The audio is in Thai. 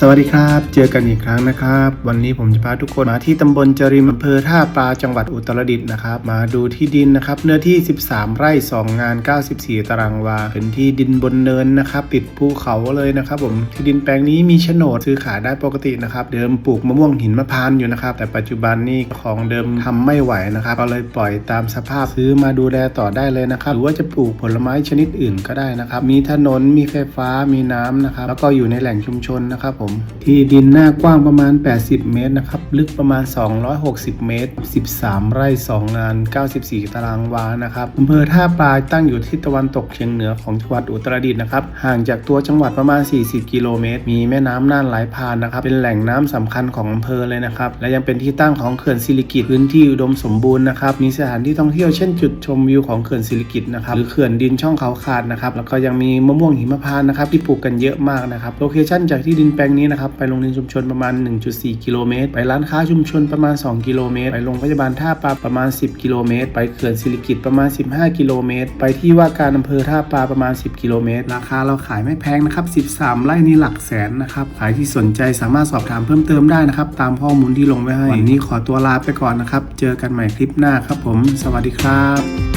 สวัสดีครับ เจอกันอีกครั้งนะครับ วันนี้ผมจะพาทุกคนมาที่ตำบลจริมอำเภอท่าปลาจังหวัดอุตรดิตถ์นะครับ มาดูที่ดินนะครับ เนื้อที่ 13 ไร่ 2 งาน 94 ตารางวา เป็นที่ดินบนเนินนะครับ ติดภูเขาเลยนะครับผม ที่ดินแปลงนี้มีโฉนดซื้อขายได้ปกตินะครับ เดิมปลูกมะม่วงหินมะพร้านอยู่นะครับ แต่ปัจจุบันนี่ของเดิมทำไม่ไหวนะครับ ก็เลยปล่อยตามสภาพซื้อมาดูแลต่อได้เลยนะครับ หรือว่าจะปลูกผลไม้ชนิดอื่นก็ได้นะครับ มีถนน มีไฟฟ้า มีน้ำนะครับ แล้วก็อยู่ในแหล่งชุมชนนะครับผมที่ดินหน้ากว้างประมาณ 80 เมตรนะครับ ลึกประมาณ 260 เมตร 13 ไร่ 2 งาน 94 ตารางวานะครับอำเภอท่าปลายตั้งอยู่ทิศตะวันตกเฉียงเหนือของจังหวัดอุตรดิตถ์นะครับ ห่างจากตัวจังหวัดประมาณ 40 กิโลเมตร มีแม่น้ำน่านไหลผ่านนะครับ เป็นแหล่งน้ำสำคัญของอำเภอเลยนะครับ และยังเป็นที่ตั้งของเขื่อนศิริกิตพื้นที่อุดมสมบูรณ์นะครับ มีสถานที่ท่องเที่ยวเช่นจุดชมวิวของเขื่อนศิริกิตนะครับ หรือเขื่อนดินช่องเขาขาดนะครับ แล้วก็ยังมีมะม่วงหิมพานต์นะครับที่ปลูกกันเยอะมากนะครับ โลเคชั่นจากที่ดินแปลงนี้นะครับไปโรงเรียนชุมชนประมาณ 1.4 กิโลเมตร ไปร้านค้าชุมชนประมาณ 2 กิโลเมตร ไปโรงพยาบาลท่าปลาประมาณ 10 กิโลเมตร ไปเขื่อนศิริกิตประมาณ 15 กิโลเมตร ไปที่ว่าการอำเภอท่าปลาประมาณ 10 กิโลเมตร ราคาเราขายไม่แพงนะครับ 13 ไร่นี่หลักแสนนะครับใครที่สนใจสามารถสอบถามเพิ่มเติมได้นะครับ ตามข้อมูลที่ลงไว้ให้วันนี้ขอตัวลาไปก่อนนะครับ เจอกันใหม่คลิปหน้าครับผม สวัสดีครับ